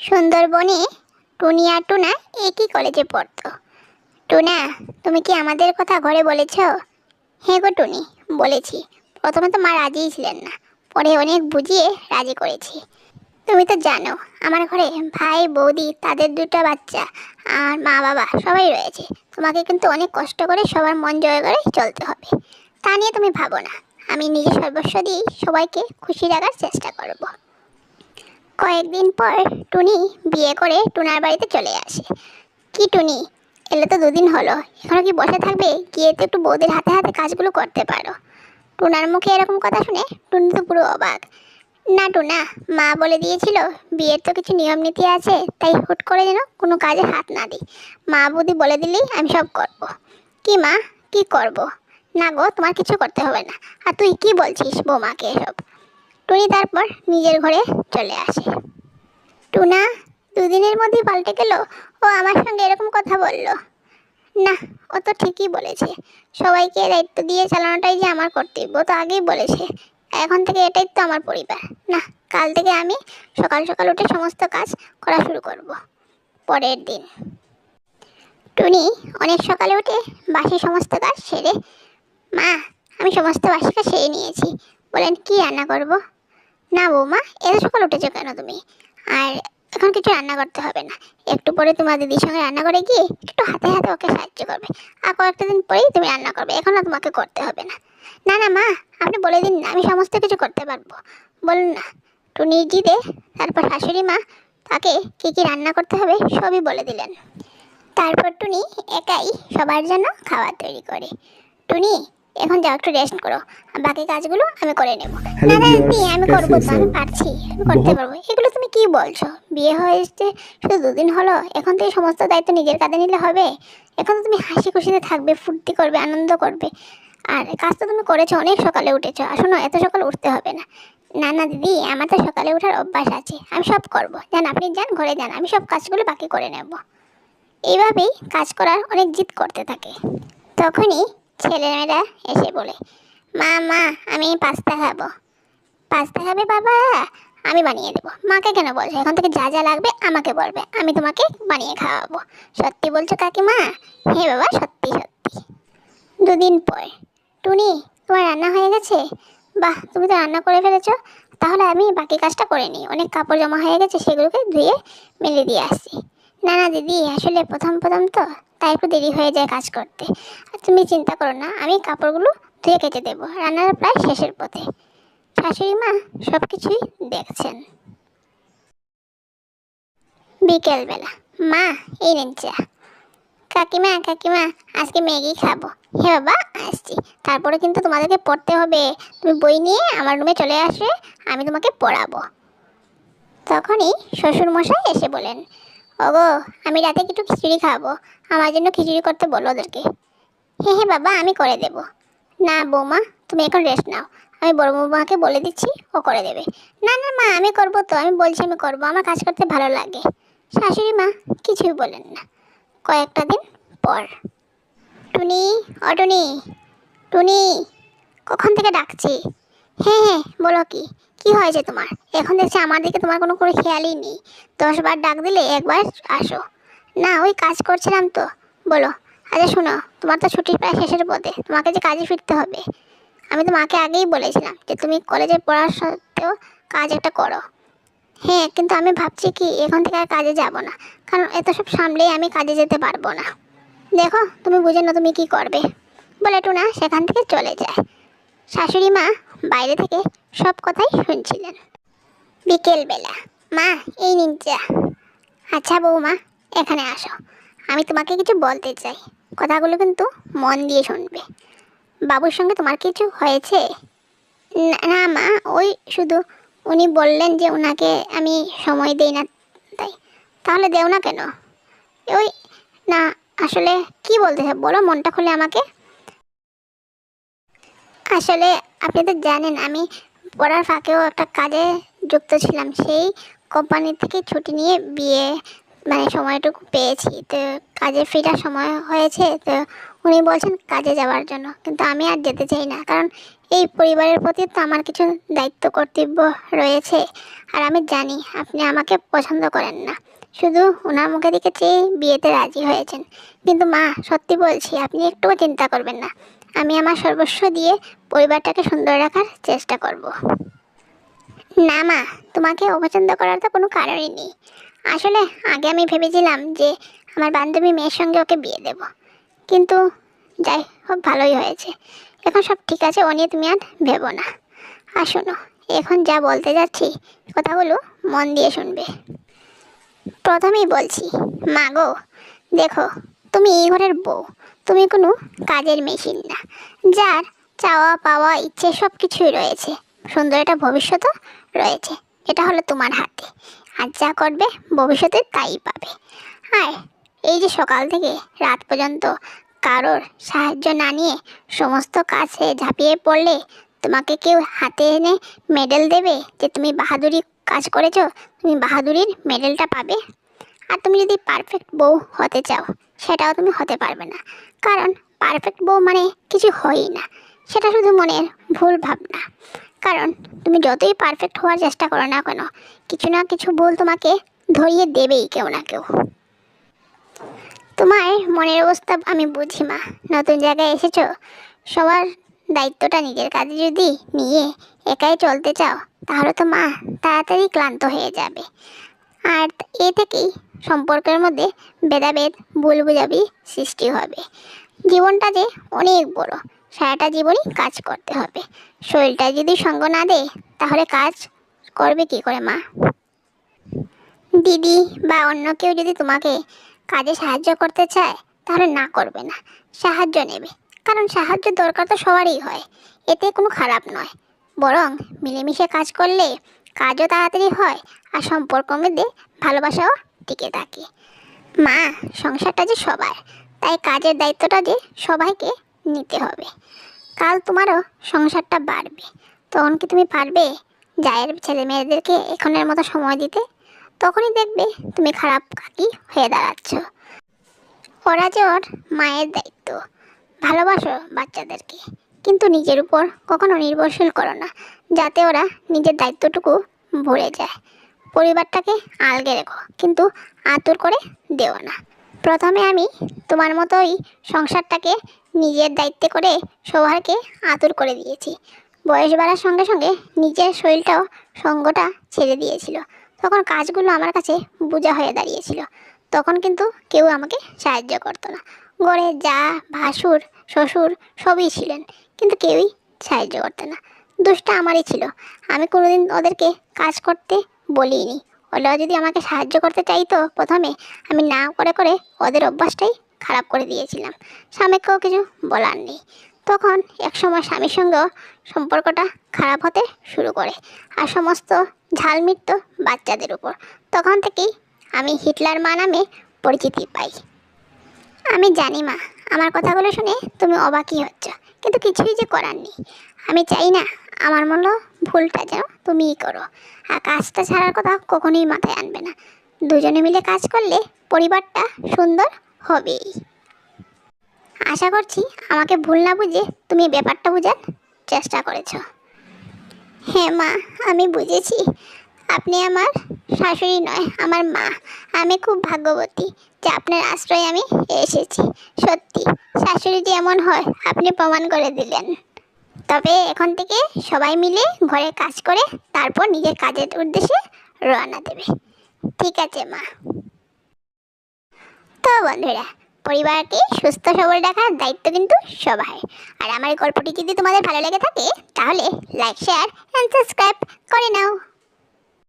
সুন্দরবনে টুনি আর টুনা একই কলেজে পড়তো। টুনা, তুমি কি আমাদের কথা ঘরে বলেছ? হ্যাঁ গো টুনি, বলেছি। প্রথমে তো মা রাজিই ছিলেন না, পরে অনেক বুঝিয়ে রাজি করেছি। তুমি তো জানো, আমার ঘরে ভাই, বৌদি, তাদের দুটো বাচ্চা, আর মা বাবা সবাই রয়েছে। তোমাকে কিন্তু অনেক কষ্ট করে সবার মন জয় করে চলতে হবে। তা নিয়ে তুমি ভাবো না, আমি নিজে সর্বস্ব দিয়েই সবাইকে খুশি রাখার চেষ্টা করব। কয়েকদিন পর টুনি বিয়ে করে টুনার বাড়িতে চলে আসে। কি টুনি? এলে তো দুদিন হলো। এখনও কি বসে থাকবে? গিয়ে তো একটু বৌদির হাতে হাতে কাজগুলো করতে পারো। টুনার মুখে এরকম কথা শুনে টুনি তো পুরো অবাক। না টুনা, মা বলে দিয়েছিল, বিয়ের তো কিছু নিয়ম নীতি আছে, তাই হুট করে যেন কোনো কাজে হাত না দিই। মা বৌদি বলে দিলেই আমি সব করব। কি মা? কি করব। না গো, তোমার কিছু করতে হবে না। আর তুই কি বলছিস বৌমাকে এসব? টুনি তারপর নিজের ঘরে চলে আসে। টুনা, দুদিনের মধ্যেই পাল্টে গেল। ও আমার সঙ্গে এরকম কথা বলল। না, ও তো ঠিকই বলেছে। সবাইকে দায়িত্ব দিয়ে চালানোটাই যে আমার কর্তব্য তো আগেই বলেছে। এখন থেকে এটাই তো আমার পরিবার। না, কাল থেকে আমি সকাল সকাল উঠে সমস্ত কাজ করা শুরু করব। পরের দিন। টুনি, অনেক সকালে উঠে বাসি সমস্ত কাজ সেরে, মা, আমি সমস্ত বাসি কাজ সেরে নিয়েছি। বলেন কি রান্না করব? না বৌমা এত সকাল উঠেছো কেন তুমি? আর এখন কিছু রান্না করতে হবে না। একটু পরে তোমার দিদির সঙ্গে রান্না করে গিয়ে একটু হাতে হাতে ওকে সাহায্য করবে। আর কয়েকটা দিন পরেই তুমি রান্না করবে, এখন আর তোমাকে করতে হবে না। না না, মা, আপনি বলে দিন না, আমি সমস্ত কিছু করতে পারব। বলুন না, টুনি, জিদে, তারপর শাশুড়ি মা, তাকে কী কী রান্না করতে হবে সবই বলে দিলেন। তারপর টুনি একাই সবার জন্য খাবার তৈরি করে। টুনি এখন যাও একটু রেস্ট করো। বাকি কাজগুলো আমি করে নেব। না আমি করব তো আমি পারছি আমি করতে পারব। এগুলো তুমি কি বলছো? বিয়ে হয়ে এসছে শুধু দুদিন হলো? এখন তো এই সমস্ত দায়িত্ব নিজের কাঁধে নিলে হবে? এখন তো তুমি হাসি খুশিতে থাকবে ফুর্তি করবে আনন্দ করবে। আর কাজ তো তুমি করেছ অনেক সকালে উঠেছো। আর শোনো এত সকালে উঠতে হবে না। না না দিদি আমার তো সকালে ওঠার অভ্যাস আছে। আমি সব করব। যান আপনি যান ঘরে যান আমি সব কাজগুলো বাকি করে নেব। এইভাবেই কাজ করার অনেক জিদ করতে থাকে। তখনই ছেলেমেয়েরা এসে বলে, মা মা, আমি পাস্তা খাব। পাস্তা খাবে বাবা? আমি বানিয়ে দেবো। মাকে কেন বলছো? এখন থেকে যা যা লাগবে আমাকে বলবে। আমি তোমাকে বানিয়ে খাওয়াবো। সত্যি বলছো কাকিমা? হে বাবা, সত্যি সত্যি। দুদিন পর, টুনি, তোমার রান্না হয়ে গেছে? বাহ, তুমি তো রান্না করে ফেলেছো। তাহলে আমি বাকি কাজটা করে নিই। অনেক কাপড় জমা হয়ে গেছে, সেগুলোকে ধুয়ে মেলে দিয়ে আসি। না না, দিদি, আসলে প্রথম প্রথম তো, তাই একটু দেরি হয়ে যায় কাজ করতে। আর তুমি চিন্তা করো না, আমি কাপড়গুলো ধুয়ে কেটে দেবো, রান্নার প্রায় শেষের পথে। শাশুড়ি মা সব কিছুই দেখছেন। বিকেলবেলা, মা, এই নেন চা। কাকিমা কাকিমা, আজকে ম্যাগি খাব। হ্যাঁ বাবা, আসছি। তারপরে কিন্তু তোমাদেরকে পড়তে হবে। তুমি বই নিয়ে আমার রুমে চলে আসবে, আমি তোমাকে পড়াবো। তখনই শ্বশুর মশাই এসে বলেন ওগো, আমি রাতে একটু খিচুড়ি খাব। আমার জন্য খিচুড়ি করতে বলো ওদেরকে। হ্যাঁ হ্যাঁ বাবা, আমি করে দেবো। না, বৌমা, তুমি এখন রেস্ট নাও। আমি বড় বৌমাকে বলে দিচ্ছি, ও করে দেবে। না না, মা, আমি করব তো। আমি বলছি আমি করব। আমার কাজ করতে ভালো লাগে। শাশুড়ি মা, কিছুই বলেন না। কয়েকটা দিন পর। টুনি, ও টুনি টুনি, কখন থেকে ডাকছি? হ্যাঁ হ্যাঁ বলো কি? কি হয়েছে তোমার? এখন দেখছি আমার দিকে তোমার কোনো কোনো খেয়ালই নেই। দশবার ডাক দিলে একবার আসো। না, ওই কাজ করছিলাম তো। বলো আচ্ছা শোনো, তোমার তো ছুটির প্রায় শেষের পথে। তোমাকে যে কাজে ফিরতে হবে। আমি তো মাকে আগেই বলেছিলাম যে তুমি কলেজে পড়ার সত্ত্বেও কাজ একটা করো। হ্যাঁ কিন্তু আমি ভাবছি কি, এখন থেকে আর কাজে যাব না। কারণ এত সব সামলেই আমি কাজে যেতে পারব না। দেখো, তুমি বুঝে না তুমি কি করবে। বলে, টুনা, সেখান থেকে চলে যায়। শাশুড়ি মা বাইরে থেকে সব কথাই শুনছিলেন। বিকেলবেলা। মা, এই চা। আচ্ছা বৌমা, এখানে আসো। আমি তোমাকে কিছু বলতে চাই। কথাগুলো কিন্তু মন দিয়ে শুনবে। বাবুর সঙ্গে তোমার কিছু হয়েছে? না মা, ওই শুধু উনি বললেন যে ওনাকে আমি সময় দেই না, তাই। তাহলে দেও না কেন? ওই, না, আসলে কি বলতে চাও বলো মনটা খুলে আমাকে। আসলে আপনি তো জানেন, আমি পড়ার ফাঁকেও একটা কাজে যুক্ত ছিলাম। সেই কোম্পানি থেকে ছুটি নিয়ে বিয়ে মানে সময়টুকু পেয়েছি। তো কাজে ফেরার সময় হয়েছে, তো উনি বলছেন কাজে যাওয়ার জন্য। কিন্তু আমি আর যেতে চাই না, কারণ এই পরিবারের প্রতি তো আমার কিছু দায়িত্ব কর্তব্য রয়েছে। আর আমি জানি আপনি আমাকে পছন্দ করেন না। শুধু ওনার মুখে দিকে চেয়ে বিয়েতে রাজি হয়েছেন। কিন্তু মা, সত্যি বলছি, আপনি একটুও চিন্তা করবেন না। আমি আমার সর্বস্ব দিয়ে পরিবারটাকে সুন্দর রাখার চেষ্টা করব। না মা, তোমাকে অপছন্দ করার তো কোনো কারণই নেই। আসলে আগে আমি ভেবেছিলাম যে আমার বান্ধবী মেয়ের সঙ্গে ওকে বিয়ে দেব। কিন্তু যাই হোক, ভালোই হয়েছে। এখন সব ঠিক আছে ও নিয়ে তুমি আর ভেবো না। আর শোনো, এখন যা বলতে যাচ্ছি, কথাগুলো মন দিয়ে শুনবে। প্রথমেই বলছি, মা গো, দেখো, তুমি এই ঘরের বউ। তুমি কোনো কাজের মেশিন না। যার চাওয়া পাওয়া ইচ্ছে সব কিছুই রয়েছে। সুন্দর একটা ভবিষ্যতও রয়েছে। এটা হলো তোমার হাতে। আর যা করবে ভবিষ্যতে তাই পাবে। আর এই যে সকাল থেকে রাত পর্যন্ত কারোর সাহায্য না নিয়ে সমস্ত কাজে ঝাঁপিয়ে পড়লে তোমাকে কেউ হাতে এনে মেডেল দেবে যে তুমি বাহাদুরি কাজ করেছ, তুমি বাহাদুরির মেডেলটা পাবে। আর তুমি যদি পারফেক্ট বউ হতে চাও, সেটাও তুমি হতে পারবে না। কারণ পারফেক্ট বউ মানে কিছু হয়ই না, সেটা শুধু মনের ভুল ভাবনা। কারণ তুমি যতই পারফেক্ট হওয়ার চেষ্টা করো না কেন, কিছু না কিছু ভুল তোমাকে ধরিয়ে দেবেই কেউ না কেউ। তোমার মনের অবস্থা আমি বুঝি মা, নতুন জায়গায় এসেছ? সবার দায়িত্বটা নিজের কাজে যদি নিয়ে একাই চলতে চাও, তাহলে তো মা তাড়াতাড়ি ক্লান্ত হয়ে যাবে। আর এ থেকেই সম্পর্কের মধ্যে ভেদাভেদ, ভুল বুঝাবি সৃষ্টি হবে। জীবনটা যে অনেক বড়, সারাটা জীবনই কাজ করতে হবে। শরীরটা যদি সঙ্গ না দেয়, তাহলে কাজ করবে কি করে মা? দিদি বা অন্য কেউ যদি তোমাকে কাজে সাহায্য করতে চায়, তাহলে না করবে না, সাহায্য নেবে। কারণ সাহায্য দরকার তো সবারই হয়, এতে কোনো খারাপ নয়। বরং মিলেমিশে কাজ করলে কাজও তাড়াতাড়ি হয় আর সম্পর্ক মধ্যে ভালোবাসাও টিকে থাকে। মা, সংসারটা যে সবার, তাই কাজের দায়িত্বটা যে সবাইকে নিতে হবে। কাল তোমারও সংসারটা বাড়বে। তখন কি তুমি পারবে জায়ের ছেলে মেয়েদেরকে এখনের মতো সময় দিতে? তখনই দেখবে তুমি খারাপ কাকি হয়ে দাঁড়াচ্ছ। ওরা যে ওর মায়ের দায়িত্ব। ভালোবাসো বাচ্চাদেরকে। কিন্তু নিজের উপর কখনো নির্ভরশীল করো না, যাতে ওরা নিজের দায়িত্বটুকু ভরে যায়। পরিবারটাকে আলগে রেখো, কিন্তু আতুর করে দেও না। প্রথমে আমি তোমার মতোই সংসারটাকে নিজের দায়িত্বে করে সবারকে আতুর করে দিয়েছি। বয়স বাড়ার সঙ্গে সঙ্গে নিজের শরীরটাও সঙ্গটা ছেড়ে দিয়েছিল। তখন কাজগুলো আমার কাছে বোঝা হয়ে দাঁড়িয়েছিল। তখন কিন্তু কেউ আমাকে সাহায্য করতো না। ঘরে যা, ভাসুর, শ্বশুর সবই ছিলেন, কিন্তু কেউই সাহায্য করতো না। দোষটা আমারই ছিল। আমি কোনোদিন ওদেরকে কাজ করতে বলিনি। ওরা যদি আমাকে সাহায্য করতে চাইতো প্রথমে, আমি না করে করে ওদের অভ্যাসটাই খারাপ করে দিয়েছিলাম। স্বামীকেও কিছু বলার নেই। তখন একসময় স্বামীর সঙ্গেও সম্পর্কটা খারাপ হতে শুরু করে, আর সমস্ত ঝাল মিটত বাচ্চাদের উপর। তখন থেকেই আমি হিটলার মা নামে পরিচিতি পাই। আমি জানি মা, আমার কথাগুলো শুনে তুমি অবাকই হচ্ছ, কিন্তু কিছুই যে করার নেই। আমি চাই না, আমার মনে ভুলটা যেন তুমিই করো। আর কাজটা ছাড়ার কথা কখনোই মাথায় আনবে না। দুজনে মিলে কাজ করলে পরিবারটা সুন্দর হবেই। আশা করছি আমাকে ভুল না বুঝে তুমি ব্যাপারটা বোঝার চেষ্টা করেছ। হ্যাঁ মা, আমি বুঝেছি। আপনি আমার শাশুড়ি নয়, আমার মা। আমি খুব ভাগ্যবতী যে আপনার আশ্রয়ে আমি এসেছি। সত্যি, শাশুড়ি যে এমন হয়, আপনি প্রমাণ করে দিলেন। তবে এখন থেকে সবাই মিলে ঘরে কাজ করে তারপর নিজের কাজের উদ্দেশ্যে রওনা দেবে। ঠিক আছে, মা। তো বন্ধুরা, পরিবারকে সুস্থ সবল রাখার দায়িত্ব কিন্তু সবার আর আমার গল্পটি যদি তোমাদের ভালো লেগে থাকে, তাহলে লাইক শেয়ার অ্যান্ড সাবস্ক্রাইব করে নাও।